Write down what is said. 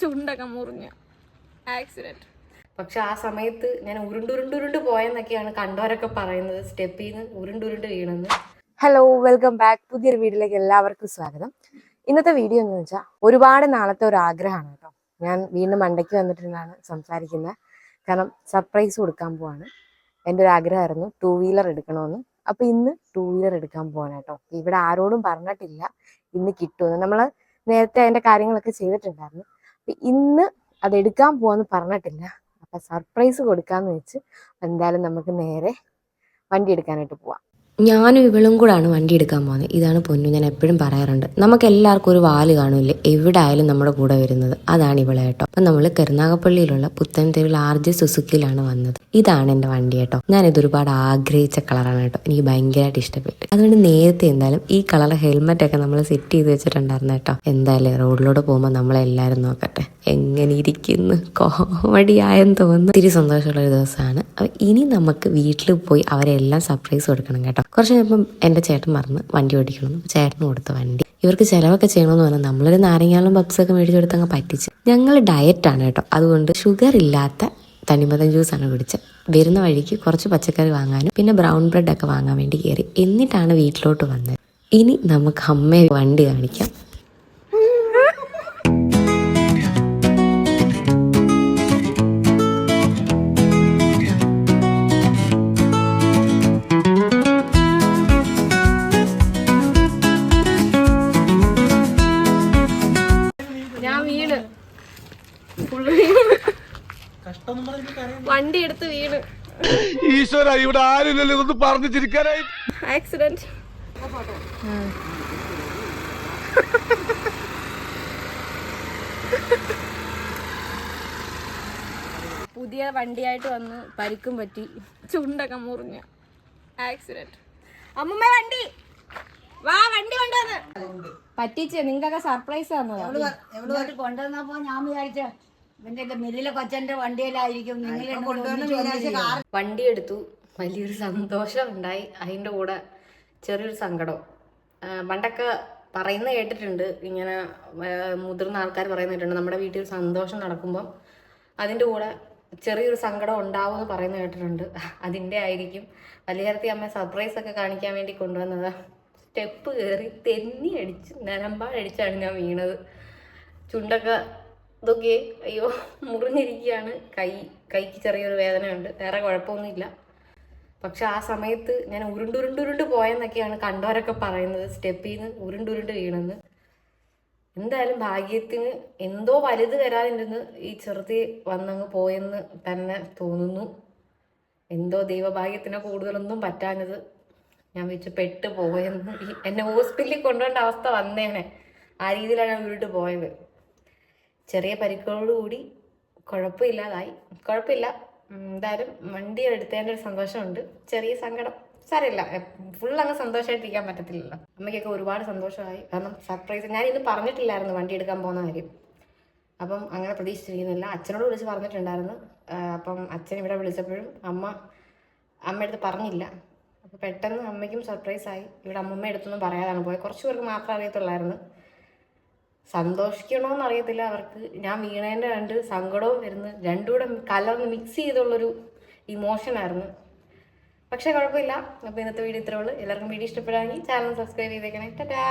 ചുണ്ടൊക്കെ മുറിഞ്ഞ. Accident പക്ഷെ ആ സമയത്ത് ഞാൻ ഉരുണ്ടുരുണ്ടുരുണ്ട് പോയെന്നൊക്കെയാണ് കണ്ടവരൊക്കെ പറയുന്നത്. സ്റ്റെപ്പിൽ നിന്ന് ഉരുണ്ടുരുണ്ട് വീണെന്ന്. ഹലോ വെൽക്കം ബാക്ക് പുതിയൊരു വീഡിയോയിലേക്ക് എല്ലാവർക്കും സ്വാഗതം. ഇന്നത്തെ വീഡിയോ എന്ന് വെച്ചാൽ ഒരുപാട് നാളത്തെ ഒരു ആഗ്രഹമാണ് കേട്ടോ. ഞാൻ വീണ്ടും മണ്ടയ്ക്ക് വന്നിട്ടുണ്ടാണ് സംസാരിക്കുന്നത്. കാരണം സർപ്രൈസ് കൊടുക്കാൻ പോവാണ്. എന്റെ ഒരു ആഗ്രഹമായിരുന്നു ടൂ വീലർ എടുക്കണമെന്ന്. അപ്പോൾ ഇന്ന് ടൂ വീലർ എടുക്കാൻ പോവാണ് കേട്ടോ. ഇവിടെ ആരോടും പറഞ്ഞിട്ടില്ല. ഇന്ന് കിട്ടുമെന്ന്. നമ്മൾ നേരത്തെ അതിന്റെ കാര്യങ്ങളൊക്കെ ചെയ്തിട്ടുണ്ടായിരുന്നു. അപ്പം ഇന്ന് അത് എടുക്കാൻ പോവാന്ന് പറഞ്ഞിട്ടില്ല. അപ്പം സർപ്രൈസ് കൊടുക്കാന്ന് വെച്ച് എന്തായാലും നമുക്ക് നേരെ വണ്ടി എടുക്കാനായിട്ട് പോവാം. ഞാനും ഇവളും കൂടാണ് വണ്ടി എടുക്കാൻ പോകുന്നത് ഇതാണ് പൊന്നു. ഞാൻ എപ്പോഴും പറയാറുണ്ട്. നമുക്ക് എല്ലാവർക്കും ഒരു വാൽ കാണൂല്ലേ? എവിടെ ആയാലും നമ്മുടെ കൂടെ വരുന്നത്. അതാണ് ഇവളെ കേട്ടോ. അപ്പൊ നമ്മൾ കരുനാഗപ്പള്ളിയിലുള്ള പുത്തൻതെരുവിൽ ആർ ജെ സുസുക്കിയിലാണ് വന്നത്. ഇതാണ് എന്റെ വണ്ടി കേട്ടോ. ഞാൻ ഇത് ഒരുപാട് ആഗ്രഹിച്ച കളറാണ് കേട്ടോ. എനിക്ക് ഭയങ്കരമായിട്ട് ഇഷ്ടപ്പെട്ടു. അതുകൊണ്ട് നേരത്തെ എന്തായാലും ഈ കളർ ഹെൽമെറ്റ് ഒക്കെ നമ്മൾ സെറ്റ് ചെയ്ത് വെച്ചിട്ടുണ്ടായിരുന്നു കേട്ടോ. എന്തായാലും റോഡിലൂടെ പോകുമ്പോൾ നമ്മളെല്ലാവരും നോക്കട്ടെ. എങ്ങനെ ഇരിക്കുന്നു കോമഡി ആയെന്ന് തോന്നുന്നു. ഒത്തിരി സന്തോഷമുള്ള ഒരു ദിവസമാണ്. ഇനി നമുക്ക് വീട്ടിൽ പോയി അവരെല്ലാം സർപ്രൈസ് കൊടുക്കണം കേട്ടോ. കുറച്ച് കഴിയുമ്പം എന്റെ ചേട്ടൻ മറന്ന് വണ്ടി ഓടിക്കണം. ചേട്ടന് കൊടുത്ത വണ്ടി. ഇവർക്ക് ചിലവൊക്കെ ചെയ്യണമെന്ന് പറഞ്ഞാൽ നമ്മളൊരു നാരങ്ങാളും പപ്സൊക്കെ മേടിച്ചു കൊടുത്തങ്ങ് പറ്റിച്ച്. ഞങ്ങൾ ഡയറ്റാണ് കേട്ടോ. അതുകൊണ്ട് ഷുഗർ ഇല്ലാത്ത തനിമതം ജ്യൂസാണ് കുടിച്ചത് വരുന്ന വഴിക്ക് കുറച്ച് പച്ചക്കറി വാങ്ങാനും പിന്നെ ബ്രൗൺ ബ്രെഡ് ഒക്കെ വാങ്ങാൻ വേണ്ടി കയറി. എന്നിട്ടാണ് വീട്ടിലോട്ട് വന്നത്. ഇനി നമുക്ക് അമ്മയെ വണ്ടി കാണിക്കാം. ഫുള്ള് വണ്ടി എടുത്ത് വീണ്. ഈശ്വര ഇവിടെ ആരുമില്ലല്ലോ ഇതൊന്ന് പറഞ്ഞു ചിരിക്കാനായി. ആക്സിഡന്റ് പുതിയ വണ്ടിയായിട്ട് വന്ന് പരിക്കും പറ്റി. ചുണ്ടൊക്കെ മുറിഞ്ഞ. ആക്സിഡന്റ് അമ്മമ്മ വണ്ടി! വാ വണ്ടി കൊണ്ടുവന്ന്. പറ്റിച്ച് നിങ്ങൾക്കൊക്കെ സർപ്രൈസ് തന്നതാ കൊണ്ടുവന്നപ്പോ ഞാൻ വിചാരിച്ച മില്ലിലെ കൊച്ചന്റെ വണ്ടിയിലായിരിക്കും. നിങ്ങൾ വണ്ടി എടുത്തു വലിയൊരു സന്തോഷം ഉണ്ടായി അതിന്റെ കൂടെ ചെറിയൊരു സങ്കടം. പണ്ടൊക്കെ പറയുന്ന കേട്ടിട്ടുണ്ട്. ഇങ്ങനെ മുതിർന്ന ആൾക്കാർ പറയുന്ന കേട്ടിട്ടുണ്ട്. നമ്മുടെ വീട്ടിൽ ഒരു സന്തോഷം നടക്കുമ്പം അതിന്റെ കൂടെ ചെറിയൊരു സങ്കടം ഉണ്ടാവും എന്ന് പറയുന്ന കേട്ടിട്ടുണ്ട്. അതിന്റെ ആയിരിക്കും. വലിയർത്തി അമ്മ സർപ്രൈസ് ഒക്കെ കാണിക്കാൻ വേണ്ടി കൊണ്ടുവന്നത്. സ്റ്റെപ്പ് കയറി തെന്നി അടിച്ച് നരമ്പാടടിച്ചാണ് ഞാൻ വീണത്. ചുണ്ടൊക്കെ ഇതൊക്കെ അയ്യോ മുറിഞ്ഞിരിക്കുകയാണ്. കൈ കൈക്ക് ചെറിയൊരു വേദനയുണ്ട്. വേറെ കുഴപ്പമൊന്നുമില്ല. പക്ഷെ ആ സമയത്ത് ഞാൻ ഉരുണ്ടുരുണ്ടുരുണ്ട് പോയെന്നൊക്കെയാണ് കണ്ടവരൊക്കെ പറയുന്നത്. സ്റ്റെപ്പിൽ നിന്ന് ഉരുണ്ടുരുണ്ട് വീണെന്ന്. എന്തായാലും ഭാഗ്യത്തിന് എന്തോ വലുത് വരാതിരുന്ന് ഈ ചെറുതി വന്നങ്ങ് പോയെന്ന് തന്നെ തോന്നുന്നു. എന്തോ ദൈവഭാഗ്യത്തിന് കൂടുതലൊന്നും പറ്റാഞ്ഞത് ഞാൻ വെച്ച് പെട്ട് പോയെന്ന് എന്നെ ഹോസ്പിറ്റലിൽ കൊണ്ടുപോകേണ്ട അവസ്ഥ വന്നേനെ. ആ രീതിയിലാണ് വീട്ടിൽ പോയത്. ചെറിയ പരിക്കോടുകൂടി കുഴപ്പമില്ലാതായി. കുഴപ്പമില്ല. എന്തായാലും വണ്ടി എടുത്തതിന്റെ ഒരു സന്തോഷമുണ്ട്. ചെറിയ സങ്കടം. സാരമില്ല. ഫുൾ അങ്ങ് സന്തോഷമായിട്ടിരിക്കാൻ പറ്റത്തില്ലല്ലോ. അമ്മയ്ക്കൊക്കെ ഒരുപാട് സന്തോഷമായി. കാരണം സർപ്രൈസ് ഞാൻ ഇന്ന് പറഞ്ഞിട്ടില്ലായിരുന്നു വണ്ടി എടുക്കാൻ പോകുന്ന കാര്യം. അപ്പം അങ്ങനെ പ്രതീക്ഷിച്ചിരിക്കുന്നില്ല അച്ഛനോട് വിളിച്ച് പറഞ്ഞിട്ടുണ്ടായിരുന്നു. അപ്പം അച്ഛൻ ഇവിടെ വിളിച്ചപ്പോഴും അമ്മ അമ്മ അടുത്ത് പറഞ്ഞില്ല. അപ്പോൾ പെട്ടെന്ന് അമ്മയ്ക്കും സർപ്രൈസായി ഇവിടെ അമ്മമ്മ എടുത്തൊന്നും പറയാതാണ്. പോയത് കുറച്ച് പേർക്ക് മാത്രമേ അറിയത്തുള്ളായിരുന്നു. സന്തോഷിക്കണോന്ന് അറിയത്തില്ല അവർക്ക് ഞാൻ വീണേന്റെ രണ്ട് സങ്കടവും വരുന്ന. രണ്ടും കൂടെ കലർന്ന് മിക്സ് ചെയ്തുള്ളൊരു ഇമോഷനായിരുന്നു പക്ഷേ കുഴപ്പമില്ല. അപ്പോൾ ഇന്നത്തെ വീഡിയോ ഇത്രേ ഉള്ളൂ. എല്ലാവർക്കും വീഡിയോ ഇഷ്ടപ്പെടുകയാണെങ്കിൽ ചാനൽ സബ്സ്ക്രൈബ് ചെയ്തേക്കണേ. ടാറ്റാ!